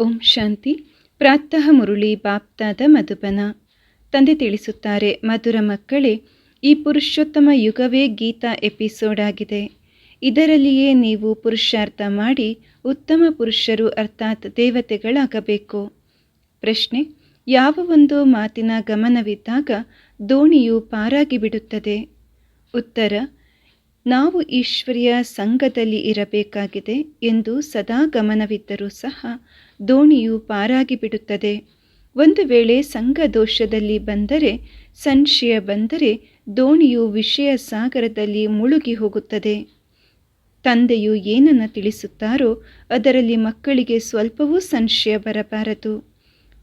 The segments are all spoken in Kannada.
ಓಂ ಶಾಂತಿ. ಪ್ರಾತಃ ಮುರುಳಿ ಬಾಪ್ತಾದ ಮಧುಬನ. ತಂದೆ ತಿಳಿಸುತ್ತಾರೆ, ಮಧುರ ಮಕ್ಕಳೇ, ಈ ಪುರುಷೋತ್ತಮ ಯುಗವೇ ಗೀತಾ ಎಪಿಸೋಡ್ ಆಗಿದೆ. ಇದರಲ್ಲಿಯೇ ನೀವು ಪುರುಷಾರ್ಥ ಮಾಡಿ ಉತ್ತಮ ಪುರುಷರು ಅರ್ಥಾತ್ ದೇವತೆಗಳಾಗಬೇಕು. ಪ್ರಶ್ನೆ, ಯಾವ ಒಂದು ಮಾತಿನ ಗಮನವಿದ್ದಾಗ ದೋಣಿಯು ಪಾರಾಗಿ ಬಿಡುತ್ತದೆ ಉತ್ತರ ನಾವು ಈಶ್ವರಿಯ ಸಂಘದಲ್ಲಿ ಇರಬೇಕಾಗಿದೆ ಎಂದು ಸದಾ ಗಮನವಿದ್ದರೂ ಸಹ ದೋಣಿಯು ಪಾರಾಗಿ ಬಿಡುತ್ತದೆ. ಒಂದು ವೇಳೆ ಸಂಘ ದೋಷದಲ್ಲಿ ಬಂದರೆ, ಸಂಶಯ ಬಂದರೆ ದೋಣಿಯು ವಿಷಯ ಸಾಗರದಲ್ಲಿ ಮುಳುಗಿ ಹೋಗುತ್ತದೆ. ತಂದೆಯು ಏನನ್ನು ತಿಳಿಸುತ್ತಾರೋ ಅದರಲ್ಲಿ ಮಕ್ಕಳಿಗೆ ಸ್ವಲ್ಪವೂ ಸಂಶಯ ಬರಬಾರದು.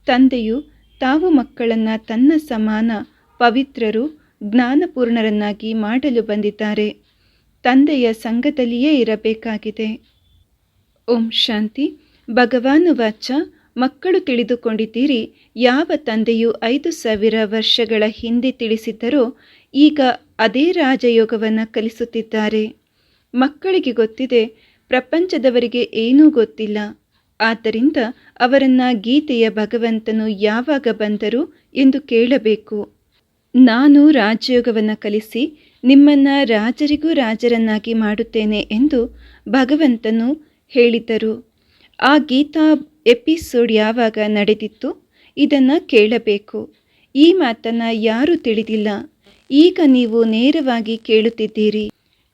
ತಂದೆಯು ತಾವು ಮಕ್ಕಳನ್ನು ತನ್ನ ಸಮಾನ, ಪವಿತ್ರರು, ಜ್ಞಾನಪೂರ್ಣರನ್ನಾಗಿ ಮಾಡಲು ಬಂದಿದ್ದಾರೆ. ತಂದೆಯ ಸಂಘದಲ್ಲಿಯೇ ಇರಬೇಕಾಗಿದೆ. ಓಂ ಶಾಂತಿ. ಭಗವಾನು ವಾಚ, ಮಕ್ಕಳು ತಿಳಿದುಕೊಂಡಿದ್ದೀರಿ, ಯಾವ ತಂದೆಯು ಐದು ಸಾವಿರ ವರ್ಷಗಳ ಹಿಂದೆ ತಿಳಿಸಿದ್ದರೋ ಈಗ ಅದೇ ರಾಜಯೋಗವನ್ನು ಕಲಿಸುತ್ತಿದ್ದಾರೆ. ಮಕ್ಕಳಿಗೆ ಗೊತ್ತಿದೆ, ಪ್ರಪಂಚದವರಿಗೆ ಏನೂ ಗೊತ್ತಿಲ್ಲ. ಆದ್ದರಿಂದ ಅವರನ್ನು ಗೀತೆಯ ಭಗವಂತನು ಯಾವಾಗ ಬಂದರು ಎಂದು ಕೇಳಬೇಕು. ನಾನು ರಾಜಯೋಗವನ್ನು ಕಲಿಸಿ ನಿಮ್ಮನ್ನು ರಾಜರಿಗೂ ರಾಜರನ್ನಾಗಿ ಮಾಡುತ್ತೇನೆ ಎಂದು ಭಗವಂತನು ಹೇಳಿದರು. ಆ ಗೀತಾ ಎಪಿಸೋಡ್ ಯಾವಾಗ ನಡೆದಿತ್ತು ಇದನ್ನು ಕೇಳಬೇಕು. ಈ ಮಾತನ್ನು ಯಾರು ತಿಳಿದಿಲ್ಲ. ಈಗ ನೀವು ನೇರವಾಗಿ ಕೇಳುತ್ತಿದ್ದೀರಿ.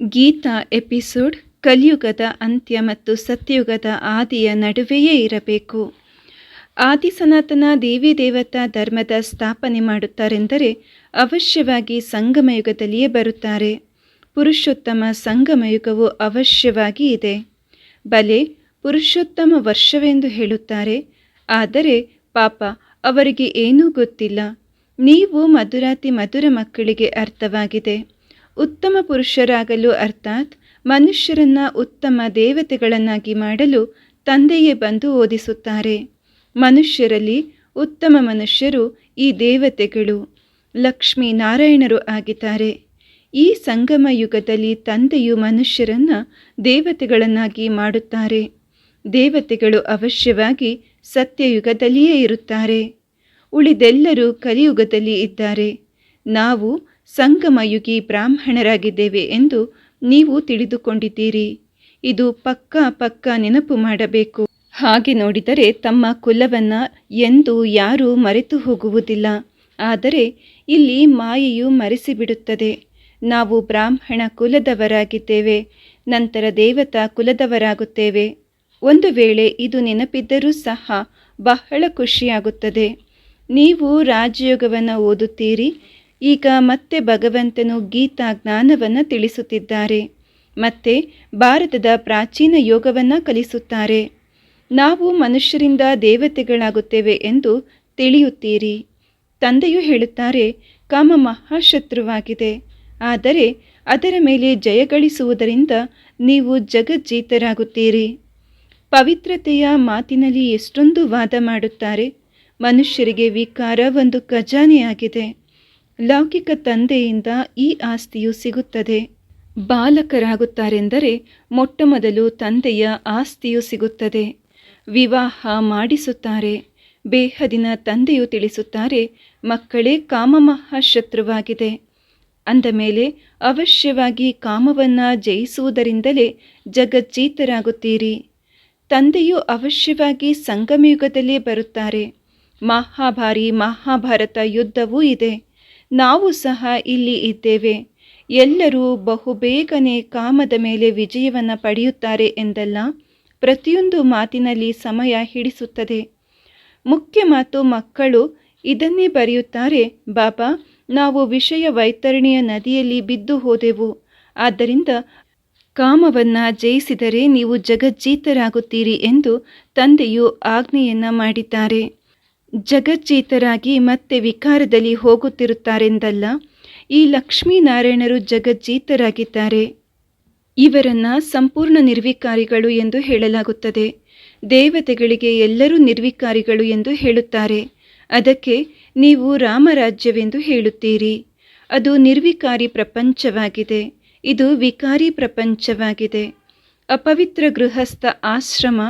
ಗೀತಾ ಎಪಿಸೋಡ್ ಕಲಿಯುಗದ ಅಂತ್ಯ ಮತ್ತು ಸತ್ಯಯುಗದ ಆದಿಯ ನಡುವೆಯೇ ಇರಬೇಕು. ಆದಿ ಸನಾತನ ದೇವಿ ದೇವತಾ ಧರ್ಮದ ಸ್ಥಾಪನೆ ಮಾಡುತ್ತಾರೆಂದರೆ ಅವಶ್ಯವಾಗಿ ಸಂಗಮಯುಗದಲ್ಲಿಯೇ ಬರುತ್ತಾರೆ. ಪುರುಷೋತ್ತಮ ಸಂಗಮಯುಗವು ಅವಶ್ಯವಾಗಿ ಇದೆ. ಬಲೆ ಪುರುಷೋತ್ತಮ ವರ್ಷವೆಂದು ಹೇಳುತ್ತಾರೆ. ಆದರೆ ಪಾಪ ಅವರಿಗೆ ಏನೂ ಗೊತ್ತಿಲ್ಲ. ನೀವು ಮಧುರಾತಿ ಮಧುರ ಮಕ್ಕಳಿಗೆ ಅರ್ಥವಾಗಿದೆ. ಉತ್ತಮ ಪುರುಷರಾಗಲು ಅರ್ಥಾತ್ ಮನುಷ್ಯರನ್ನ ಉತ್ತಮ ದೇವತೆಗಳನ್ನಾಗಿ ಮಾಡಲು ತಂದೆಯೇ ಬಂದು ಓದಿಸುತ್ತಾರೆ. ಮನುಷ್ಯರಲ್ಲಿ ಉತ್ತಮ ಮನುಷ್ಯರು ಈ ದೇವತೆಗಳು. ಲಕ್ಷ್ಮೀ ನಾರಾಯಣರು ಆಗಿದ್ದಾರೆ. ಈ ಸಂಗಮ ಯುಗದಲ್ಲಿ ತಂದೆಯು ಮನುಷ್ಯರನ್ನು ದೇವತೆಗಳನ್ನಾಗಿ ಮಾಡುತ್ತಾರೆ. ದೇವತೆಗಳು ಅವಶ್ಯವಾಗಿ ಸತ್ಯಯುಗದಲ್ಲಿಯೇ ಇರುತ್ತಾರೆ. ಉಳಿದೆಲ್ಲರೂ ಕಲಿಯುಗದಲ್ಲಿ ಇದ್ದಾರೆ. ನಾವು ಸಂಗಮಯುಗಿ ಬ್ರಾಹ್ಮಣರಾಗಿದ್ದೇವೆ ಎಂದು ನೀವು ತಿಳಿದುಕೊಂಡಿದ್ದೀರಿ. ಇದು ಪಕ್ಕಾ ಪಕ್ಕಾ ನೆನಪು ಮಾಡಬೇಕು. ಹಾಗೆ ನೋಡಿದರೆ ತಮ್ಮ ಕುಲವನ್ನು ಎಂದು ಯಾರೂ ಮರೆತು ಹೋಗುವುದಿಲ್ಲ. ಆದರೆ ಇಲ್ಲಿ ಮಾಯೆಯು ಮರೆಸಿಬಿಡುತ್ತದೆ. ನಾವು ಬ್ರಾಹ್ಮಣ ಕುಲದವರಾಗಿದ್ದೇವೆ, ನಂತರ ದೇವತಾ ಕುಲದವರಾಗುತ್ತೇವೆ. ಒಂದು ವೇಳೆ ಇದು ನೆನಪಿದ್ದರೂ ಸಹ ಬಹಳ ಖುಷಿಯಾಗುತ್ತದೆ. ನೀವು ರಾಜಯೋಗವನ್ನು ಓದುತ್ತೀರಿ, ಈಗ ಮತ್ತೆ ಭಗವಂತನು ಗೀತಾ ಜ್ಞಾನವನ್ನು ತಿಳಿಸುತ್ತಿದ್ದಾರೆ. ಮತ್ತೆ ಭಾರತದ ಪ್ರಾಚೀನ ಯೋಗವನ್ನು ಕಲಿಸುತ್ತಾರೆ. ನಾವು ಮನುಷ್ಯರಿಂದ ದೇವತೆಗಳಾಗುತ್ತೇವೆ ಎಂದು ತಿಳಿಯುತ್ತೀರಿ. ತಂದೆಯು ಹೇಳುತ್ತಾರೆ, ಕಾಮ ಮಹಾಶತ್ರುವಾಗಿದೆ. ಆದರೆ ಅದರ ಮೇಲೆ ಜಯಗಳಿಸುವುದರಿಂದ ನೀವು ಜಗಜ್ಜೀತರಾಗುತ್ತೀರಿ. ಪವಿತ್ರತೆಯ ಮಾತಿನಲ್ಲಿ ಎಷ್ಟೊಂದು ವಾದ ಮಾಡುತ್ತಾರೆ. ಮನುಷ್ಯರಿಗೆ ವಿಕಾರ ಒಂದು ಖಜಾನೆಯಾಗಿದೆ. ಲೌಕಿಕ ತಂದೆಯಿಂದ ಈ ಆಸ್ತಿಯು ಸಿಗುತ್ತದೆ. ಬಾಲಕರಾಗುತ್ತಾರೆಂದರೆ ಮೊಟ್ಟಮೊದಲು ತಂದೆಯ ಆಸ್ತಿಯು ಸಿಗುತ್ತದೆ. ವಿವಾಹ ಮಾಡಿಸುತ್ತಾರೆ. ಬೇಹದಿನ ತಂದೆಯು ತಿಳಿಸುತ್ತಾರೆ, ಮಕ್ಕಳೇ ಕಾಮ ಮಹಾಶತ್ರುವಾಗಿದೆ ಅಂದ ಮೇಲೆ, ಅವಶ್ಯವಾಗಿ ಕಾಮವನ್ನು ಜಯಿಸುವುದರಿಂದಲೇ ಜಗಜ್ಜೀತರಾಗುತ್ತೀರಿ. ತಂದೆಯು ಅವಶ್ಯವಾಗಿ ಸಂಗಮಯುಗದಲ್ಲೇ ಬರುತ್ತಾರೆ. ಮಹಾಭಾರಿ ಮಹಾಭಾರತ ಯುದ್ಧವೂ ಇದೆ. ನಾವು ಸಹ ಇಲ್ಲಿ ಇದ್ದೇವೆ. ಎಲ್ಲರೂ ಬಹುಬೇಗನೆ ಕಾಮದ ಮೇಲೆ ವಿಜಯವನ್ನು ಪಡೆಯುತ್ತಾರೆ ಎಂದಲ್ಲ? ಪ್ರತಿಯೊಂದು ಮಾತಿನಲ್ಲಿ ಸಮಯ ಹಿಡಿಸುತ್ತದೆ. ಮುಖ್ಯ ಮಾತು ಮಕ್ಕಳು ಇದನ್ನೇ ಬರೆಯುತ್ತಾರೆ ಬಾಬಾ ನಾವು ವಿಷಯ ವೈತರಣಿಯ ನದಿಯಲ್ಲಿ ಬಿದ್ದು ಹೋದೆವು. ಆದ್ದರಿಂದ ಕಾಮವನ್ನು ಜಯಿಸಿದರೆ ನೀವು ಜಗಜ್ಜೀತರಾಗುತ್ತೀರಿ ಎಂದು ತಂದೆಯು ಆಜ್ಞೆಯನ್ನು ಮಾಡಿದ್ದಾರೆ. ಜಗಜ್ಜೀತರಾಗಿ ಮತ್ತೆ ವಿಕಾರದಲ್ಲಿ ಹೋಗುತ್ತಿರುತ್ತಾರೆಂದಲ್ಲ, ಈ ಲಕ್ಷ್ಮೀನಾರಾಯಣರು ಜಗಜ್ಜೀತರಾಗಿದ್ದಾರೆ. ಇವರನ್ನು ಸಂಪೂರ್ಣ ನಿರ್ವಿಕಾರಿಗಳು ಎಂದು ಹೇಳಲಾಗುತ್ತದೆ. ದೇವತೆಗಳಿಗೆ ಎಲ್ಲರೂ ನಿರ್ವಿಕಾರಿಗಳು ಎಂದು ಹೇಳುತ್ತಾರೆ. ಅದಕ್ಕೆ ನೀವು ರಾಮರಾಜ್ಯವೆಂದು ಹೇಳುತ್ತೀರಿ. ಅದು ನಿರ್ವಿಕಾರಿ ಪ್ರಪಂಚವಾಗಿದೆ. ಇದು ವಿಕಾರಿ ಪ್ರಪಂಚವಾಗಿದೆ. ಅಪವಿತ್ರ ಗೃಹಸ್ಥ ಆಶ್ರಮ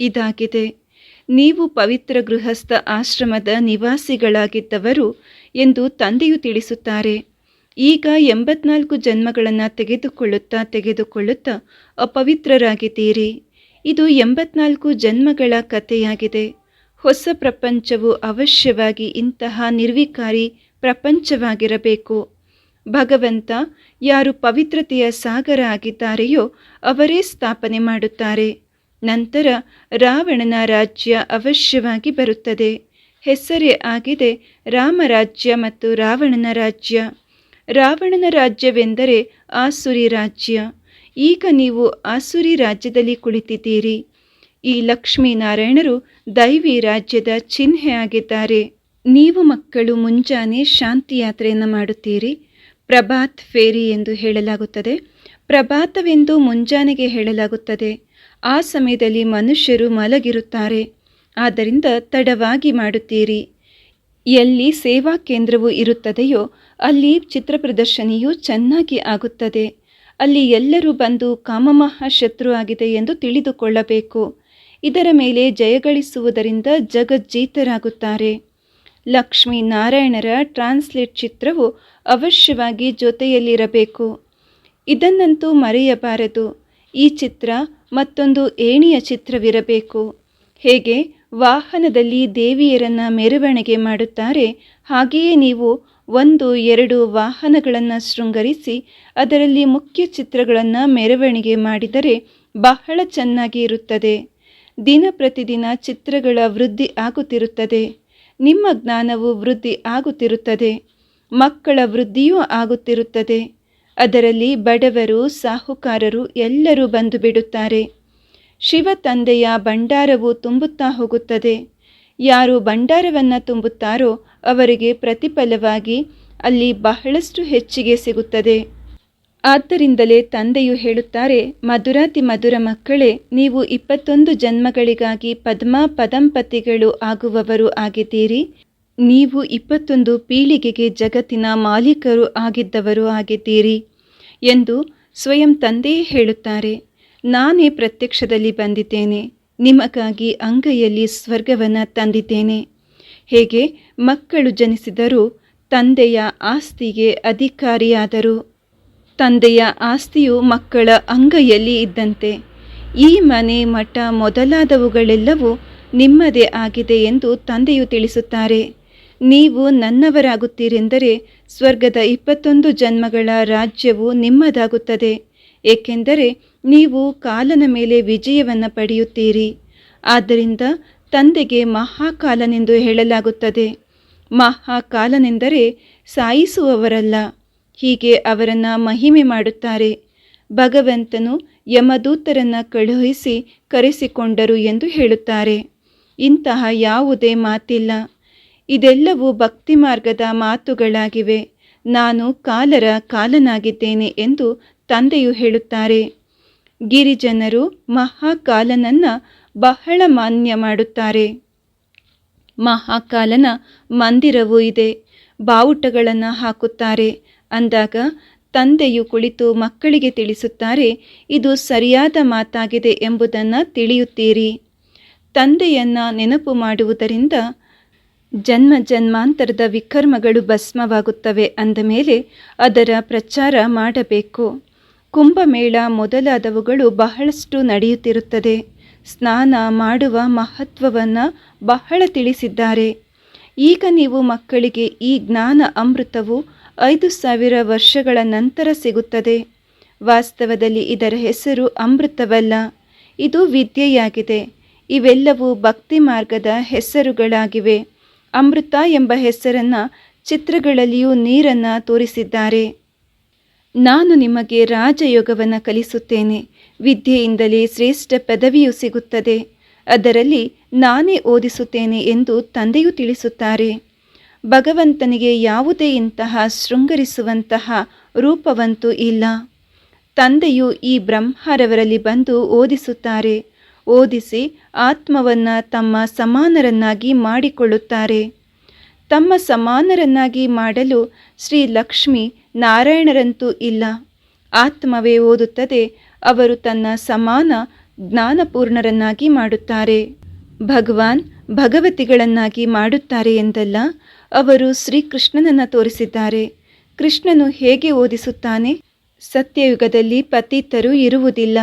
ಇದಾಗಿದೆ. ನೀವು ಪವಿತ್ರ ಗೃಹಸ್ಥ ಆಶ್ರಮದ ನಿವಾಸಿಗಳಾಗಿದ್ದವರು ಎಂದು ತಂದೆಯು ತಿಳಿಸುತ್ತಾರೆ. ಈಗ ಎಂಬತ್ನಾಲ್ಕು ಜನ್ಮಗಳನ್ನು ತೆಗೆದುಕೊಳ್ಳುತ್ತಾ ತೆಗೆದುಕೊಳ್ಳುತ್ತಾ ಅಪವಿತ್ರರಾಗಿದ್ದೀರಿ. ಇದು ಎಂಬತ್ನಾಲ್ಕು ಜನ್ಮಗಳ ಕಥೆಯಾಗಿದೆ. ಹೊಸ ಪ್ರಪಂಚವು ಅವಶ್ಯವಾಗಿ ಇಂತಹ ನಿರ್ವಿಕಾರಿ ಪ್ರಪಂಚವಾಗಿರಬೇಕು. ಭಗವಂತ ಯಾರು ಪವಿತ್ರತೆಯ ಸಾಗರ ಆಗಿದ್ದಾರೆಯೋ ಅವರೇ ಸ್ಥಾಪನೆ ಮಾಡುತ್ತಾರೆ. ನಂತರ ರಾವಣನ ರಾಜ್ಯ ಅವಶ್ಯವಾಗಿ ಬರುತ್ತದೆ. ಹೆಸರೇ ಆಗಿದೆ ರಾಮರಾಜ್ಯ ಮತ್ತು ರಾವಣನ ರಾಜ್ಯ. ರಾವಣನ ರಾಜ್ಯವೆಂದರೆ ಆಸುರಿ ರಾಜ್ಯ. ಈಗ ನೀವು ಆಸುರಿ ರಾಜ್ಯದಲ್ಲಿ ಕುಳಿತಿದ್ದೀರಿ. ಈ ಲಕ್ಷ್ಮೀನಾರಾಯಣರು ದೈವಿ ರಾಜ್ಯದ ಚಿಹ್ನೆ ಆಗಿದ್ದಾರೆ. ನೀವು ಮಕ್ಕಳು ಮುಂಜಾನೆ ಶಾಂತಿಯಾತ್ರೆಯನ್ನು ಮಾಡುತ್ತೀರಿ. ಪ್ರಭಾತ್ ಫೇರಿ ಎಂದು ಹೇಳಲಾಗುತ್ತದೆ. ಪ್ರಭಾತವೆಂದು ಮುಂಜಾನೆಗೆ ಹೇಳಲಾಗುತ್ತದೆ. ಆ ಸಮಯದಲ್ಲಿ ಮನುಷ್ಯರು ಮಲಗಿರುತ್ತಾರೆ. ಆದ್ದರಿಂದ ತಡವಾಗಿ ಮಾಡುತ್ತೀರಿ. ಎಲ್ಲಿ ಸೇವಾ ಕೇಂದ್ರವು ಇರುತ್ತದೆಯೋ ಅಲ್ಲಿ ಚಿತ್ರ ಪ್ರದರ್ಶನಿಯು ಚೆನ್ನಾಗಿ ಆಗುತ್ತದೆ. ಅಲ್ಲಿ ಎಲ್ಲರೂ ಬಂದು ಕಾಮಮಹ ಶತ್ರು ಆಗಿದೆ ಎಂದು ತಿಳಿದುಕೊಳ್ಳಬೇಕು. ಇದರ ಮೇಲೆ ಜಯಗಳಿಸುವುದರಿಂದ ಜಗಜ್ಜೀತರಾಗುತ್ತಾರೆ. ಲಕ್ಷ್ಮೀ ನಾರಾಯಣರ ಟ್ರಾನ್ಸ್ಲೇಟ್ ಚಿತ್ರವು ಅವಶ್ಯವಾಗಿ ಜೊತೆಯಲ್ಲಿರಬೇಕು. ಇದನ್ನಂತೂ ಮರೆಯಬಾರದು. ಈ ಚಿತ್ರ ಮತ್ತೊಂದು ಏಣಿಯ ಚಿತ್ರವಿರಬೇಕು. ಹೇಗೆ? ವಾಹನದಲ್ಲಿ ದೇವಿಯರನ್ನು ಮೆರವಣಿಗೆ ಮಾಡುತ್ತಾರೆ. ಹಾಗೆಯೇ ನೀವು ಒಂದು, ಎರಡು ವಾಹನಗಳನ್ನು ಶೃಂಗರಿಸಿ, ಅದರಲ್ಲಿ ಮುಖ್ಯ ಚಿತ್ರಗಳನ್ನು ಮೆರವಣಿಗೆ ಮಾಡಿದರೆ ಬಹಳ ಚೆನ್ನಾಗಿ ಇರುತ್ತದೆ. ದಿನ ಪ್ರತಿದಿನ ಚಿತ್ರಗಳ ವೃದ್ಧಿ ಆಗುತ್ತಿರುತ್ತದೆ. ನಿಮ್ಮ ಜ್ಞಾನವು ವೃದ್ಧಿ ಆಗುತ್ತಿರುತ್ತದೆ. ಮಕ್ಕಳ ವೃದ್ಧಿಯೂ ಆಗುತ್ತಿರುತ್ತದೆ. ಅದರಲ್ಲಿ ಬಡವರು, ಸಾಹುಕಾರರು ಎಲ್ಲರೂ ಬಂದು ಬಿಡುತ್ತಾರೆ. ಶಿವ ತಂದೆಯ ಭಂಡಾರವು ತುಂಬುತ್ತಾ ಹೋಗುತ್ತದೆ. ಯಾರು ಭಂಡಾರವನ್ನು ತುಂಬುತ್ತಾರೋ ಅವರಿಗೆ ಪ್ರತಿಫಲವಾಗಿ ಅಲ್ಲಿ ಬಹಳಷ್ಟು ಹೆಚ್ಚಿಗೆ ಸಿಗುತ್ತದೆ. ಆದ್ದರಿಂದಲೇ ತಂದೆಯು ಹೇಳುತ್ತಾರೆ, ಮಧುರಾತಿ ಮಧುರ ಮಕ್ಕಳೇ, ನೀವು ಇಪ್ಪತ್ತೊಂದು ಜನ್ಮಗಳಿಗಾಗಿ ಪದ್ಮ ಪದಂಪತಿಗಳು ಆಗುವವರು ಆಗಿದ್ದೀರಿ. ನೀವು ಇಪ್ಪತ್ತೊಂದು ಪೀಳಿಗೆಗೆ ಜಗತ್ತಿನ ಮಾಲೀಕರು ಆಗಿದ್ದವರು ಆಗಿದ್ದೀರಿ ಎಂದು ಸ್ವಯಂ ತಂದೆಯೇ ಹೇಳುತ್ತಾರೆ. ನಾನೇ ಪ್ರತ್ಯಕ್ಷದಲ್ಲಿ ಬಂದಿದ್ದೇನೆ, ನಿಮಗಾಗಿ ಅಂಗೈಯಲ್ಲಿ ಸ್ವರ್ಗವನ್ನು ತಂದಿದ್ದೇನೆ. ಹೇಗೆ ಮಕ್ಕಳು ಜನಿಸಿದರೂ ತಂದೆಯ ಆಸ್ತಿಗೆ ಅಧಿಕಾರಿಯಾದರು. ತಂದೆಯ ಆಸ್ತಿಯು ಮಕ್ಕಳ ಅಂಗೈಯಲ್ಲಿ ಇದ್ದಂತೆ. ಈ ಮನೆ ಮಠ ಮೊದಲಾದವುಗಳೆಲ್ಲವೂ ನಿಮ್ಮದೇ ಆಗಿದೆ ಎಂದು ತಂದೆಯು ತಿಳಿಸುತ್ತಾರೆ. ನೀವು ನನ್ನವರಾಗುತ್ತೀರೆಂದರೆ ಸ್ವರ್ಗದ ಇಪ್ಪತ್ತೊಂದು ಜನ್ಮಗಳ ರಾಜ್ಯವು ನಿಮ್ಮದಾಗುತ್ತದೆ. ಏಕೆಂದರೆ ನೀವು ಕಾಲನ ಮೇಲೆ ವಿಜಯವನ್ನು ಪಡೆಯುತ್ತೀರಿ. ಆದ್ದರಿಂದ ತಂದೆಗೆ ಮಹಾಕಾಲನೆಂದು ಹೇಳಲಾಗುತ್ತದೆ. ಮಹಾಕಾಲನೆಂದರೆ ಸಾಯಿಸುವವರಲ್ಲ. ಹೀಗೆ ಅವರನ್ನು ಮಹಿಮೆ ಮಾಡುತ್ತಾರೆ. ಭಗವಂತನು ಯಮದೂತರನ್ನು ಕಳುಹಿಸಿ ಕರೆಸಿಕೊಂಡರು ಎಂದು ಹೇಳುತ್ತಾರೆ. ಇಂತಹ ಯಾವುದೇ ಮಾತಿಲ್ಲ. ಇದೆಲ್ಲವೂ ಭಕ್ತಿ ಮಾರ್ಗದ ಮಾತುಗಳಾಗಿವೆ. ನಾನು ಕಾಲರ ಕಾಲನಾಗಿದ್ದೇನೆ ಎಂದು ತಂದೆಯು ಹೇಳುತ್ತಾರೆ. ಗಿರಿಜನರು ಮಹಾಕಾಲನನ್ನ ಬಹಳ ಮಾನ್ಯ ಮಾಡುತ್ತಾರೆ. ಮಹಾಕಾಲನ ಮಂದಿರವೂ ಇದೆ. ಬಾವುಟಗಳನ್ನು ಹಾಕುತ್ತಾರೆ. ಅಂದಾಗ ತಂದೆಯು ಕುಳಿತು ಮಕ್ಕಳಿಗೆ ತಿಳಿಸುತ್ತಾರೆ, ಇದು ಸರಿಯಾದ ಮಾತಾಗಿದೆ ಎಂಬುದನ್ನು ತಿಳಿಯುತ್ತೀರಿ. ತಂದೆಯನ್ನು ನೆನಪು ಮಾಡುವುದರಿಂದ ಜನ್ಮ ಜನ್ಮಾಂತರದ ವಿಕರ್ಮಗಳು ಭಸ್ಮವಾಗುತ್ತವೆ ಅಂದ ಮೇಲೆ ಅದರ ಪ್ರಚಾರ ಮಾಡಬೇಕು. ಕುಂಭಮೇಳ ಮೊದಲಾದವುಗಳು ಬಹಳಷ್ಟು ನಡೆಯುತ್ತಿರುತ್ತದೆ. ಸ್ನಾನ ಮಾಡುವ ಮಹತ್ವವನ್ನು ಬಹಳ ತಿಳಿಸಿದ್ದಾರೆ. ಈಗ ನೀವು ಮಕ್ಕಳಿಗೆ ಈ ಜ್ಞಾನ ಅಮೃತವು ಐದು ಸಾವಿರ ವರ್ಷಗಳ ನಂತರ ಸಿಗುತ್ತದೆ. ವಾಸ್ತವದಲ್ಲಿ ಇದರ ಹೆಸರು ಅಮೃತವಲ್ಲ. ಇದು ವಿದ್ಯೆಯಾಗಿದೆ. ಇವೆಲ್ಲವೂ ಭಕ್ತಿ ಮಾರ್ಗದ ಹೆಸರುಗಳಾಗಿವೆ. ಅಮೃತ ಎಂಬ ಹೆಸರನ್ನು ಚಿತ್ರಗಳಲ್ಲಿಯೂ ನೀರನ್ನು ತೋರಿಸಿದ್ದಾರೆ. ನಾನು ನಿಮಗೆ ರಾಜಯೋಗವನ್ನು ಕಲಿಸುತ್ತೇನೆ. ವಿದ್ಯೆಯಿಂದಲೇ ಶ್ರೇಷ್ಠ ಪದವಿಯು ಸಿಗುತ್ತದೆ. ಅದರಲ್ಲಿ ನಾನೇ ಓದಿಸುತ್ತೇನೆ ಎಂದು ತಂದೆಯು ತಿಳಿಸುತ್ತಾರೆ. ಭಗವಂತನಿಗೆ ಯಾವುದೇ ಇಂತಹ ಶೃಂಗರಿಸುವಂತಹ ರೂಪವಂತೂ ಇಲ್ಲ. ತಂದೆಯು ಈ ಬ್ರಹ್ಮರವರಲ್ಲಿ ಬಂದು ಓದಿಸುತ್ತಾರೆ. ಓದಿಸಿ ಆತ್ಮವನ್ನು ತಮ್ಮ ಸಮಾನರನ್ನಾಗಿ ಮಾಡಿಕೊಳ್ಳುತ್ತಾರೆ. ತಮ್ಮ ಸಮಾನರನ್ನಾಗಿ ಮಾಡಲು ಶ್ರೀ ಲಕ್ಷ್ಮಿ ನಾರಾಯಣರಂತೂ ಇಲ್ಲ. ಆತ್ಮವೇ ಓದುತ್ತದೆ, ಅವರು ತನ್ನ ಸಮಾನ ಜ್ಞಾನಪೂರ್ಣರನ್ನಾಗಿ ಮಾಡುತ್ತಾರೆ. ಭಗವಾನ್ ಭಗವತಿಗಳನ್ನಾಗಿ ಮಾಡುತ್ತಾರೆ ಎಂದಲ್ಲ, ಅವರು ಶ್ರೀಕೃಷ್ಣನನ್ನು ತೋರಿಸಿದ್ದಾರೆ. ಕೃಷ್ಣನು ಹೇಗೆ ಓದಿಸುತ್ತಾನೆ? ಸತ್ಯಯುಗದಲ್ಲಿ ಪತಿತರು ಇರುವುದಿಲ್ಲ.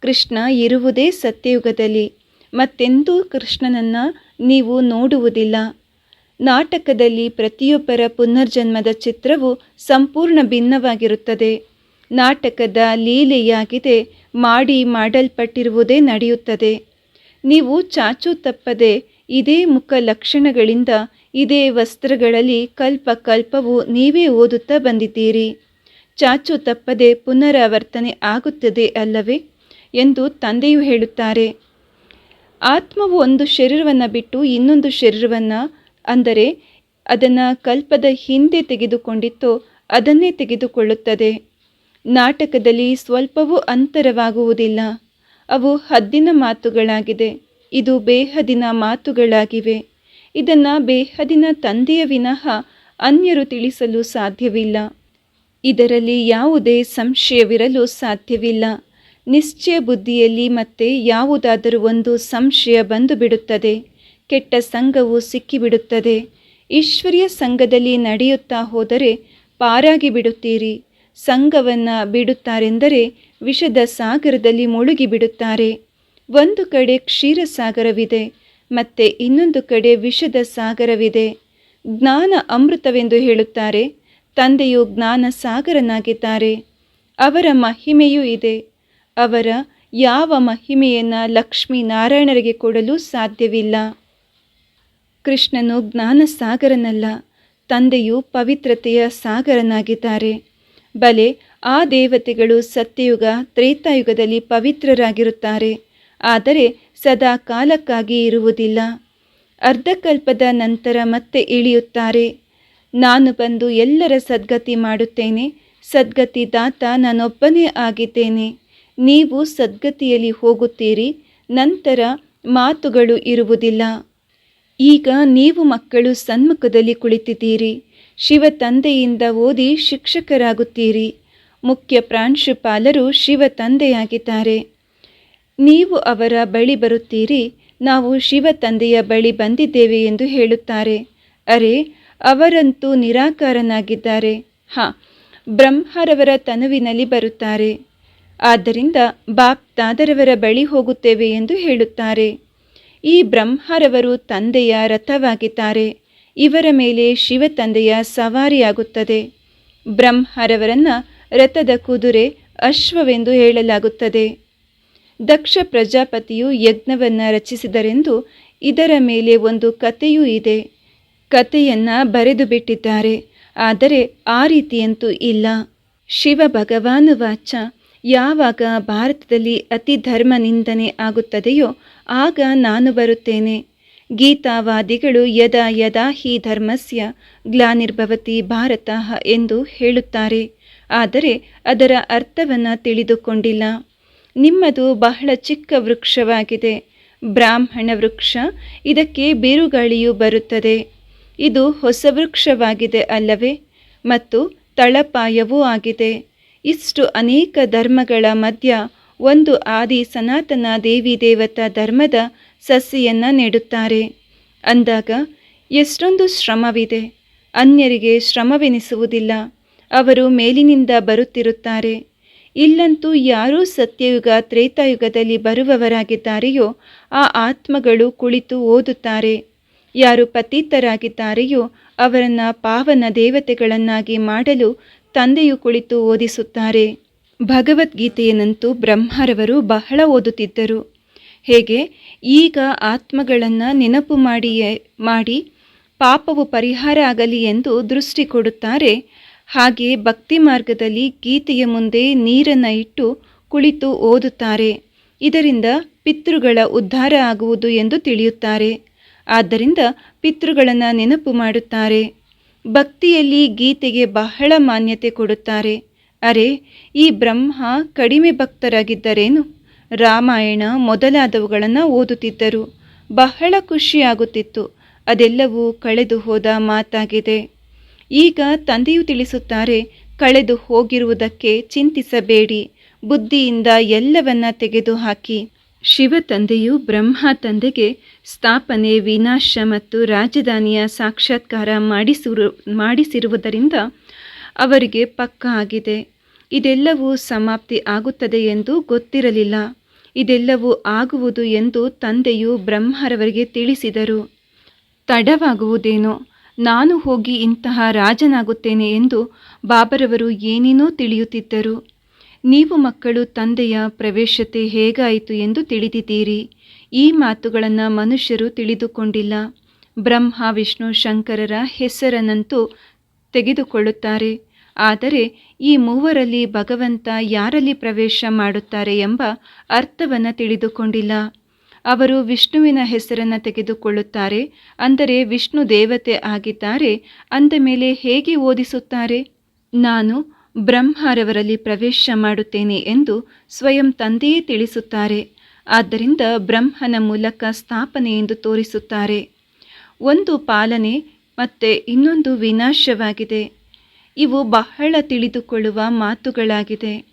ಕೃಷ್ಣ ಇರುವುದೇ ಸತ್ಯಯುಗದಲ್ಲಿ. ಮತ್ತೆಂದೂ ಕೃಷ್ಣನನ್ನು ನೀವು ನೋಡುವುದಿಲ್ಲ. ನಾಟಕದಲ್ಲಿ ಪ್ರತಿಯೊಬ್ಬರ ಪುನರ್ಜನ್ಮದ ಚಿತ್ರವು ಸಂಪೂರ್ಣ ಭಿನ್ನವಾಗಿರುತ್ತದೆ. ನಾಟಕದ ಲೀಲೆಯಾಗಿದೆ, ಮಾಡಿ ಮಾಡಲ್ಪಟ್ಟಿರುವುದೇ ನಡೆಯುತ್ತದೆ. ನೀವು ಚಾಚು ತಪ್ಪದೆ ಇದೇ ಮುಖ ಲಕ್ಷಣಗಳಿಂದ ಇದೇ ವಸ್ತ್ರಗಳಲ್ಲಿ ಕಲ್ಪ ಕಲ್ಪವು ನೀವೇ ಓದುತ್ತಾ ಬಂದಿದ್ದೀರಿ. ಚಾಚು ತಪ್ಪದೆ ಪುನರಾವರ್ತನೆ ಆಗುತ್ತದೆ ಅಲ್ಲವೇ ಎಂದು ತಂದೆಯು ಹೇಳುತ್ತಾರೆ. ಆತ್ಮವು ಒಂದು ಶರೀರವನ್ನು ಬಿಟ್ಟು ಇನ್ನೊಂದು ಶರೀರವನ್ನು ಅಂದರೆ ಅದನ್ನು ಕಲ್ಪದ ಹಿಂದೆ ತೆಗೆದುಕೊಂಡಿತ್ತೋ, ಅದನ್ನೇ ತೆಗೆದುಕೊಳ್ಳುತ್ತದೆ. ನಾಟಕದಲ್ಲಿ ಸ್ವಲ್ಪವೂ ಅಂತರವಾಗುವುದಿಲ್ಲ. ಅವು ಹದ್ದಿನ ಮಾತುಗಳಾಗಿದೆ. ಇದು ಬೇಹದಿನ ಮಾತುಗಳಾಗಿವೆ. ಇದನ್ನು ಬೇಹದಿನ ತಂದೆಯ ವಿನಃ ಅನ್ಯರು ತಿಳಿಸಲು ಸಾಧ್ಯವಿಲ್ಲ. ಇದರಲ್ಲಿ ಯಾವುದೇ ಸಂಶಯವಿರಲು ಸಾಧ್ಯವಿಲ್ಲ. ನಿಶ್ಚಯ ಬುದ್ಧಿಯಲ್ಲಿ ಮತ್ತೆ ಯಾವುದಾದರೂ ಒಂದು ಸಂಶಯ ಬಂದು ಬಿಡುತ್ತದೆ ಕೆಟ್ಟ ಸಂಘವು ಸಿಕ್ಕಿಬಿಡುತ್ತದೆ. ಈಶ್ವರ್ಯ ಸಂಘದಲ್ಲಿ ನಡೆಯುತ್ತಾ ಹೋದರೆ ಪಾರಾಗಿ ಬಿಡುತ್ತೀರಿ. ಸಂಘವನ್ನು ಬಿಡುತ್ತಾರೆಂದರೆ ವಿಷದ ಸಾಗರದಲ್ಲಿ ಮುಳುಗಿ ಬಿಡುತ್ತಾರೆ ಒಂದು ಕಡೆ ಕ್ಷೀರಸಾಗರವಿದೆ, ಮತ್ತೆ ಇನ್ನೊಂದು ಕಡೆ ವಿಷದ ಸಾಗರವಿದೆ. ಜ್ಞಾನ ಅಮೃತವೆಂದು ಹೇಳುತ್ತಾರೆ, ತಂದೆಯು ಜ್ಞಾನ ಸಾಗರನಾಗಿದ್ದಾರೆ. ಅವರ ಮಹಿಮೆಯೂ ಇದೆ. ಅವರ ಯಾವ ಮಹಿಮೆಯನ್ನು ಲಕ್ಷ್ಮೀ ನಾರಾಯಣರಿಗೆ ಕೊಡಲು ಸಾಧ್ಯವಿಲ್ಲ. ಕೃಷ್ಣನು ಜ್ಞಾನ ಸಾಗರನಲ್ಲ ತಂದೆಯು ಪವಿತ್ರತೆಯ ಸಾಗರನಾಗಿದ್ದಾರೆ. ಬಲೆ, ಆ ದೇವತೆಗಳು ಸತ್ಯಯುಗ, ತ್ರೇತಾಯುಗದಲ್ಲಿ ಪವಿತ್ರರಾಗಿರುತ್ತಾರೆ, ಆದರೆ ಸದಾ ಕಾಲಕ್ಕಾಗಿ ಇರುವುದಿಲ್ಲ. ಅರ್ಧಕಲ್ಪದ ನಂತರ ಮತ್ತೆ ಇಳಿಯುತ್ತಾರೆ. ನಾನು ಬಂದು ಎಲ್ಲರ ಸದ್ಗತಿ ಮಾಡುತ್ತೇನೆ, ಸದ್ಗತಿ ದಾತ ನಾನೊಬ್ಬನೇ ಆಗಿದ್ದೇನೆ. ನೀವು ಸದ್ಗತಿಯಲ್ಲಿ ಹೋಗುತ್ತೀರಿ, ನಂತರ ಮಾತುಗಳು ಇರುವುದಿಲ್ಲ. ಈಗ ನೀವು ಮಕ್ಕಳು ಸನ್ಮುಖದಲ್ಲಿ ಕುಳಿತಿದ್ದೀರಿ. ಶಿವ ತಂದೆಯಿಂದ ಓದಿ ಶಿಕ್ಷಕರಾಗುತ್ತೀರಿ. ಮುಖ್ಯ ಪ್ರಾಂಶುಪಾಲರು ಶಿವ ತಂದೆಯಾಗಿದ್ದಾರೆ. ನೀವು ಅವರ ಬಳಿ ಬರುತ್ತೀರಿ. ನಾವು ಶಿವ ತಂದೆಯ ಬಳಿ ಬಂದಿದ್ದೇವೆ ಎಂದು ಹೇಳುತ್ತಾರೆ. ಅರೆ, ಅವರಂತೂ ನಿರಾಕಾರನಾಗಿದ್ದಾರೆ. ಹಾಂ, ಬ್ರಹ್ಮರವರ ತನುವಿನಲ್ಲಿ ಬರುತ್ತಾರೆ. ಆದ್ದರಿಂದ ಬಾಪ್ ದಾದರವರ ಬಳಿ ಹೋಗುತ್ತೇವೆ ಎಂದು ಹೇಳುತ್ತಾರೆ. ಈ ಬ್ರಹ್ಮರವರು ತಂದೆಯ ರಥವಾಗಿದ್ದಾರೆ. ಇವರ ಮೇಲೆ ಶಿವ ತಂದೆಯ ಸವಾರಿಯಾಗುತ್ತದೆ. ಬ್ರಹ್ಮರವರನ್ನು ರಥದ ಕುದುರೆ ಅಶ್ವವೆಂದು ಹೇಳಲಾಗುತ್ತದೆ. ದಕ್ಷ ಪ್ರಜಾಪತಿಯು ಯಜ್ಞವನ್ನು ರಚಿಸಿದರೆಂದು ಇದರ ಮೇಲೆ ಒಂದು ಕಥೆಯೂ ಇದೆ. ಕಥೆಯನ್ನು ಬರೆದು ಬಿಟ್ಟಿದ್ದಾರೆ. ಆದರೆ ಆ ರೀತಿಯಂತೂ ಇಲ್ಲ. ಶಿವ ಭಗವಾನು ವಾಚ ಯಾವಾಗ ಭಾರತದಲ್ಲಿ ಅತಿ ಧರ್ಮ ನಿಂದನೆ ಆಗುತ್ತದೆಯೋ ಆಗ ನಾನು ಬರುತ್ತೇನೆ. ಗೀತಾವಾದಿಗಳು ಯದಾ ಯದಾ ಹಿ ಧರ್ಮಸ್ಯ ಗ್ಲಾನಿರ್ಭವತಿ ಭಾರತ ಎಂದು ಹೇಳುತ್ತಾರೆ. ಆದರೆ ಅದರ ಅರ್ಥವನ್ನು ತಿಳಿದುಕೊಂಡಿಲ್ಲ. ನಿಮ್ಮದು ಬಹಳ ಚಿಕ್ಕ ವೃಕ್ಷವಾಗಿದೆ. ಬ್ರಾಹ್ಮಣ ವೃಕ್ಷ, ಇದಕ್ಕೆ ಬಿರುಗಾಳಿಯು ಬರುತ್ತದೆ. ಇದು ಹೊಸ ವೃಕ್ಷವಾಗಿದೆ ಅಲ್ಲವೇ? ಮತ್ತು ತಳಪಾಯವೂ ಆಗಿದೆ. ಇಷ್ಟು ಅನೇಕ ಧರ್ಮಗಳ ಮಧ್ಯ ಒಂದು ಆದಿ ಸನಾತನ ದೇವಿ ದೇವತಾ ಧರ್ಮದ ಸಸಿಯನ್ನು ನೀಡುತ್ತಾರೆ. ಅಂದಾಗ ಎಷ್ಟೊಂದು ಶ್ರಮವಿದೆ. ಅನ್ಯರಿಗೆ ಶ್ರಮವೆನಿಸುವುದಿಲ್ಲ. ಅವರು ಮೇಲಿನಿಂದ ಬರುತ್ತಿರುತ್ತಾರೆ. ಇಲ್ಲಂತೂ ಯಾರೂ ಸತ್ಯಯುಗ, ತ್ರೇತಾಯುಗದಲ್ಲಿ ಬರುವವರಾಗಿದ್ದಾರೆಯೋ ಆ ಆತ್ಮಗಳು ಕುಳಿತು ಓದುತ್ತಾರೆ. ಯಾರು ಪತೀತರಾಗಿದ್ದಾರೆಯೋ ಅವರನ್ನು ಪಾವನ ದೇವತೆಗಳನ್ನಾಗಿ ಮಾಡಲು ತಂದೆಯು ಕುಳಿತು ಓದಿಸುತ್ತಾರೆ. ಭಗವದ್ಗೀತೆಯನ್ನಂತೂ ಬ್ರಹ್ಮರವರು ಬಹಳ ಓದುತ್ತಿದ್ದರು. ಹೇಗೆ? ಈಗ ಆತ್ಮಗಳನ್ನು ನೆನಪು ಮಾಡಿಯೇ, ಮಾಡಿ ಪಾಪವು ಪರಿಹಾರ ಆಗಲಿ ಎಂದು ದೃಷ್ಟಿ ಕೊಡುತ್ತಾರೆ. ಹಾಗೆ ಭಕ್ತಿ ಮಾರ್ಗದಲ್ಲಿ ಗೀತೆಯ ಮುಂದೆ ನೀರನ್ನು ಇಟ್ಟು ಕುಳಿತು ಓದುತ್ತಾರೆ. ಇದರಿಂದ ಪಿತೃಗಳ ಉದ್ಧಾರ ಆಗುವುದು ಎಂದು ತಿಳಿಯುತ್ತಾರೆ. ಆದ್ದರಿಂದ ಪಿತೃಗಳನ್ನು ನೆನಪು ಮಾಡುತ್ತಾರೆ. ಭಕ್ತಿಯಲ್ಲಿ ಗೀತೆಗೆ ಬಹಳ ಮಾನ್ಯತೆ ಕೊಡುತ್ತಾರೆ. ಅರೆ, ಈ ಬ್ರಹ್ಮ ಕಡಿಮೆ ಭಕ್ತರಾಗಿದ್ದರೇನು? ರಾಮಾಯಣ ಮೊದಲಾದವುಗಳನ್ನು ಓದುತ್ತಿದ್ದರು. ಬಹಳ ಖುಷಿಯಾಗುತ್ತಿತ್ತು. ಅದೆಲ್ಲವೂ ಕಳೆದು ಹೋದ ಮಾತಾಗಿದೆ. ಈಗ ತಂದೆಯು ತಿಳಿಸುತ್ತಾರೆ, ಕಳೆದು ಹೋಗಿರುವುದಕ್ಕೆ ಚಿಂತಿಸಬೇಡಿ. ಬುದ್ಧಿಯಿಂದ ಎಲ್ಲವನ್ನ ತೆಗೆದುಹಾಕಿ. ಶಿವ ತಂದೆಯು ಬ್ರಹ್ಮ ತಂದೆಗೆ ಸ್ಥಾಪನೆ, ವಿನಾಶ ಮತ್ತು ರಾಜಧಾನಿಯ ಸಾಕ್ಷಾತ್ಕಾರ ಮಾಡಿಸಿರು, ಮಾಡಿಸಿರುವುದರಿಂದ ಅವರಿಗೆ ಪಕ್ಕ ಆಗಿದೆ. ಇದೆಲ್ಲವೂ ಸಮಾಪ್ತಿ ಆಗುತ್ತದೆ ಎಂದು ಗೊತ್ತಿರಲಿಲ್ಲ. ಇದೆಲ್ಲವೂ ಆಗುವುದು ಎಂದು ತಂದೆಯು ಬ್ರಹ್ಮರವರಿಗೆ ತಿಳಿಸಿದರು. ತಡವಾಗುವುದೇನೋ? ನಾನು ಹೋಗಿ ಇಂತಹ ರಾಜನಾಗುತ್ತೇನೆ ಎಂದು ಬಾಬರವರು ಏನೇನೋ ತಿಳಿಯುತ್ತಿದ್ದರು. ನೀವು ಮಕ್ಕಳು ತಂದೆಯ ಪ್ರವೇಶತೆ ಹೇಗಾಯಿತು ಎಂದು ತಿಳಿದಿದ್ದೀರಿ. ಈ ಮಾತುಗಳನ್ನು ಮನುಷ್ಯರು ತಿಳಿದುಕೊಂಡಿಲ್ಲ. ಬ್ರಹ್ಮ, ವಿಷ್ಣು, ಶಂಕರರ ಹೆಸರನ್ನಂತೂ ತೆಗೆದುಕೊಳ್ಳುತ್ತಾರೆ. ಆದರೆ ಈ ಮೂವರಲ್ಲಿ ಭಗವಂತ ಯಾರಲ್ಲಿ ಪ್ರವೇಶ ಮಾಡುತ್ತಾರೆ ಎಂಬ ಅರ್ಥವನ್ನು ತಿಳಿದುಕೊಂಡಿಲ್ಲ. ಅವರು ವಿಷ್ಣುವಿನ ಹೆಸರನ್ನು ತೆಗೆದುಕೊಳ್ಳುತ್ತಾರೆ, ಅಂದರೆ ವಿಷ್ಣು ದೇವತೆ ಆಗಿದ್ದಾರೆ, ಅಂದ ಮೇಲೆ ಹೇಗೆ ಓದಿಸುತ್ತಾರೆ? ನಾನು ಬ್ರಹ್ಮರವರಲ್ಲಿ ಪ್ರವೇಶ ಮಾಡುತ್ತೇನೆ ಎಂದು ಸ್ವಯಂ ತಂದೆಯೇ ತಿಳಿಸುತ್ತಾರೆ. ಆದ್ದರಿಂದ ಬ್ರಹ್ಮನ ಮೂಲಕ ಸ್ಥಾಪನೆ ಎಂದು ತೋರಿಸುತ್ತಾರೆ. ಒಂದು ಪಾಲನೆ ಮತ್ತು ಇನ್ನೊಂದು ವಿನಾಶವಾಗಿದೆ. ಇವು ಬಹಳ ತಿಳಿದುಕೊಳ್ಳುವ ಮಾತುಗಳಾಗಿದೆ.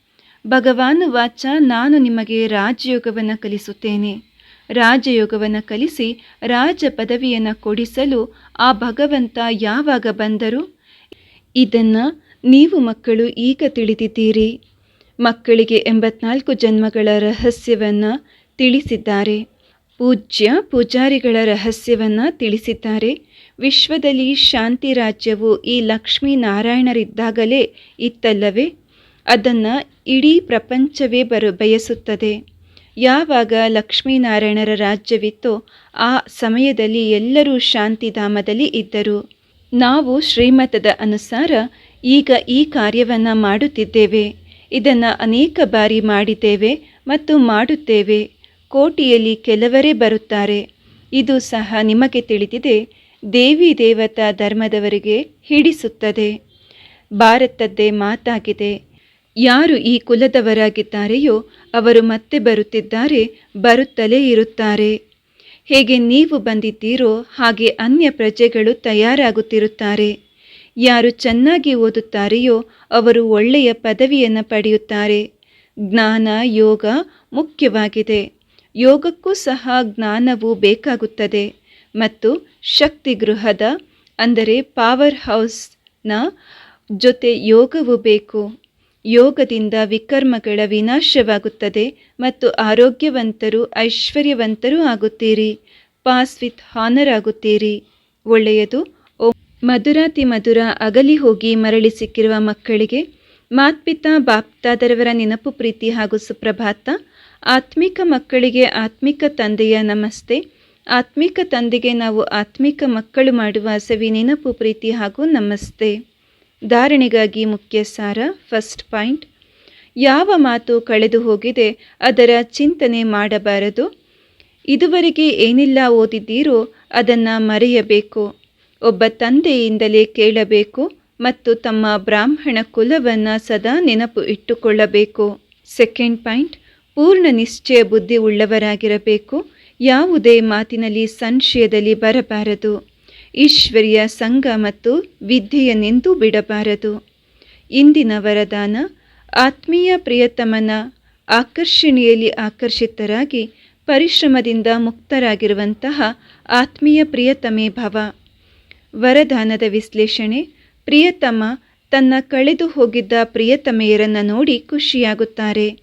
ಭಗವಾನ್ ವಾಚ, ನಾನು ನಿಮಗೆ ರಾಜಯೋಗವನ್ನು ಕಲಿಸುತ್ತೇನೆ. ರಾಜಯೋಗವನ್ನು ಕಲಿಸಿ ರಾಜ ಪದವಿಯನ್ನು ಕೊಡಿಸಲು ಆ ಭಗವಂತ ಯಾವಾಗ ಬಂದರು? ಇದನ್ನು ನೀವು ಮಕ್ಕಳು ಈಗ ತಿಳಿದಿದ್ದೀರಿ. ಮಕ್ಕಳಿಗೆ ಎಂಬತ್ನಾಲ್ಕು ಜನ್ಮಗಳ ರಹಸ್ಯವನ್ನು ತಿಳಿಸಿದ್ದಾರೆ. ಪೂಜ್ಯ ಪೂಜಾರಿಗಳ ರಹಸ್ಯವನ್ನು ತಿಳಿಸಿದ್ದಾರೆ. ವಿಶ್ವದಲ್ಲಿ ಶಾಂತಿ ರಾಜ್ಯವು ಈ ಲಕ್ಷ್ಮೀನಾರಾಯಣರಿದ್ದಾಗಲೇ ಇತ್ತಲ್ಲವೇ? ಅದನ್ನು ಇಡೀ ಪ್ರಪಂಚವೇ ಬರು, ಬಯಸುತ್ತದೆ. ಯಾವಾಗ ಲಕ್ಷ್ಮೀನಾರಾಯಣರ ರಾಜ್ಯವಿತ್ತೋ ಆ ಸಮಯದಲ್ಲಿ ಎಲ್ಲರೂ ಶಾಂತಿಧಾಮದಲ್ಲಿ ಇದ್ದರು. ನಾವು ಶ್ರೀಮತದ ಅನುಸಾರ ಈಗ ಈ ಕಾರ್ಯವನ್ನು ಮಾಡುತ್ತಿದ್ದೇವೆ. ಇದನ್ನು ಅನೇಕ ಬಾರಿ ಮಾಡಿದ್ದೇವೆ ಮತ್ತು ಮಾಡುತ್ತೇವೆ. ಕೋಟಿಯಲ್ಲಿ ಕೆಲವರೇ ಬರುತ್ತಾರೆ. ಇದು ಸಹ ನಿಮಗೆ ತಿಳಿದಿದೆ. ದೇವಿ ದೇವತಾ ಧರ್ಮದವರಿಗೆ ಹಿಡಿಸುತ್ತದೆ. ಭಾರತದ್ದೇ ಮಾತಾಗಿದೆ. ಯಾರು ಈ ಕುಲದವರಾಗಿದ್ದಾರೆಯೋ ಅವರು ಮತ್ತೆ ಬರುತ್ತಿದ್ದಾರೆ, ಬರುತ್ತಲೇ ಇರುತ್ತಾರೆ. ಹೇಗೆ ನೀವು ಬಂದಿದ್ದೀರೋ ಹಾಗೆ ಅನ್ಯ ಪ್ರಜೆಗಳು ತಯಾರಾಗುತ್ತಿರುತ್ತಾರೆ. ಯಾರು ಚೆನ್ನಾಗಿ ಓದುತ್ತಾರೆಯೋ ಅವರು ಒಳ್ಳೆಯ ಪದವಿಯನ್ನು ಪಡೆಯುತ್ತಾರೆ. ಜ್ಞಾನ, ಯೋಗ ಮುಖ್ಯವಾಗಿದೆ. ಯೋಗಕ್ಕೂ ಸಹ ಜ್ಞಾನವು ಬೇಕಾಗುತ್ತದೆ. ಮತ್ತು ಶಕ್ತಿ ಗೃಹದ ಅಂದರೆ ಪವರ್ ಹೌಸ್ನ ಜೊತೆ ಯೋಗವು ಬೇಕು. ಯೋಗದಿಂದ ವಿಕರ್ಮಗಳ ವಿನಾಶವಾಗುತ್ತದೆ ಮತ್ತು ಆರೋಗ್ಯವಂತರು, ಐಶ್ವರ್ಯವಂತರೂ ಆಗುತ್ತೀರಿ. ಪಾಸ್ ವಿತ್ ಹಾನರ್ ಆಗುತ್ತೀರಿ ಒಳ್ಳೆಯದು, ಓ ಮಧುರಾತಿ ಮಧುರ ಅಗಲಿ ಹೋಗಿ ಮರಳಿ ಸಿಕ್ಕಿರುವ ಮಕ್ಕಳಿಗೆ ಮಾತ್ಪಿತಾ ಬಾಪ್ತಾದರವರ ನೆನಪು ಪ್ರೀತಿ ಹಾಗೂ ಸುಪ್ರಭಾತ. ಆತ್ಮಿಕ ಮಕ್ಕಳಿಗೆ ಆತ್ಮಿಕ ತಂದೆಯ ನಮಸ್ತೆ. ಆತ್ಮಿಕ ತಂದೆಗೆ ನಾವು ಆತ್ಮಿಕ ಮಕ್ಕಳು ಮಾಡುವ ಸವಿ ನೆನಪು, ಪ್ರೀತಿ ಹಾಗೂ ನಮಸ್ತೆ. ಧಾರಣೆಗಾಗಿ ಮುಖ್ಯ ಸಾರ ಫಸ್ಟ್ ಪಾಯಿಂಟ್. ಯಾವ ಮಾತು ಕಳೆದು ಹೋಗಿದೆ ಅದರ ಚಿಂತನೆ ಮಾಡಬಾರದು. ಇದುವರೆಗೆ ಏನೆಲ್ಲ ಓದಿದ್ದೀರೋ ಅದನ್ನು ಮರೆಯಬೇಕು. ಒಬ್ಬ ತಂದೆಯಿಂದಲೇ ಕೇಳಬೇಕು ಮತ್ತು ತಮ್ಮ ಬ್ರಾಹ್ಮಣ ಕುಲವನ್ನು ಸದಾ ನೆನಪು ಇಟ್ಟುಕೊಳ್ಳಬೇಕು. Second point. ಪೂರ್ಣ ನಿಶ್ಚಯ ಬುದ್ಧಿ ಉಳ್ಳವರಾಗಿರಬೇಕು ಯಾವುದೇ ಮಾತಿನಲ್ಲಿ ಸಂಶಯದಲ್ಲಿ ಬರಬಾರದು. ಈಶ್ವರಿಯ ಸಂಘ ಮತ್ತು ವಿದ್ಯೆಯನ್ನೆಂದೂ ಬಿಡಬಾರದು. ಇಂದಿನ ವರದಾನ, ಆತ್ಮೀಯ ಪ್ರಿಯತಮನ ಆಕರ್ಷಣೆಯಲ್ಲಿ ಆಕರ್ಷಿತರಾಗಿ ಪರಿಶ್ರಮದಿಂದ ಮುಕ್ತರಾಗಿರುವಂತಹ ಆತ್ಮೀಯ ಪ್ರಿಯತಮೆ ಭವ. ವರದಾನದ ವಿಶ್ಲೇಷಣೆ, ಪ್ರಿಯತಮ ತನ್ನ ಕಳೆದು ಹೋಗಿದ್ದ ಪ್ರಿಯತಮೆಯರನ್ನು ನೋಡಿ ಖುಷಿಯಾಗುತ್ತಾರೆ.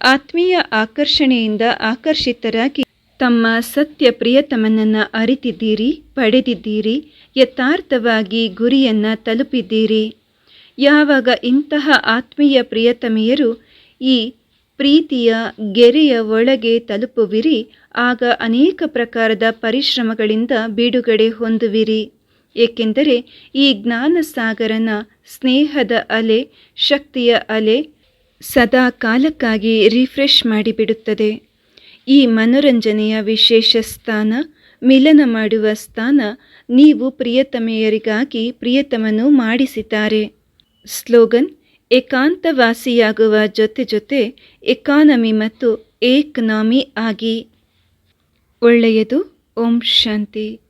ಆತ್ಮೀಯ ಆಕರ್ಷಣೆಯಿಂದ ಆಕರ್ಷಿತರಾಗಿ ತಮ್ಮ ಸತ್ಯ ಪ್ರಿಯತಮನನ್ನು ಅರಿತಿದ್ದೀರಿ, ಪಡೆದಿದ್ದೀರಿ, ಯಥಾರ್ಥವಾಗಿ ಗುರಿಯನ್ನು ತಲುಪಿದ್ದೀರಿ. ಯಾವಾಗ ಇಂತಹ ಆತ್ಮೀಯ ಪ್ರಿಯತಮೆಯರು ಈ ಪ್ರೀತಿಯ ಗೆರೆಯ ಒಳಗೆ ತಲುಪುವಿರಿ, ಆಗ ಅನೇಕ ಪ್ರಕಾರದ ಪರಿಶ್ರಮಗಳಿಂದ ಬಿಡುಗಡೆ ಹೊಂದುವಿರಿ. ಏಕೆಂದರೆ ಈ ಜ್ಞಾನ ಸಾಗರನ ಸ್ನೇಹದ ಅಲೆ, ಶಕ್ತಿಯ ಅಲೆ ಸದಾ ಕಾಲಕ್ಕಾಗಿ ರಿಫ್ರೆಶ್ ಮಾಡಿಬಿಡುತ್ತದೆ. ಈ ಮನೋರಂಜನೆಯ ವಿಶೇಷ ಸ್ಥಾನ, ಮಿಲನ ಮಾಡುವ ಸ್ಥಾನ, ನೀವು ಪ್ರಿಯತಮೆಯರಿಗಾಗಿ ಪ್ರಿಯತಮನು ಮಾಡಿಸಿದ್ದಾರೆ. ಸ್ಲೋಗನ್, ಏಕಾಂತವಾಸಿಯಾಗುವ ಜೊತೆ ಜೊತೆ ಎಕಾನಮಿ ಮತ್ತು ಏಕನಾಮಿ ಆಗಿ. ಒಳ್ಳೆಯದು, ಓಂ ಶಾಂತಿ.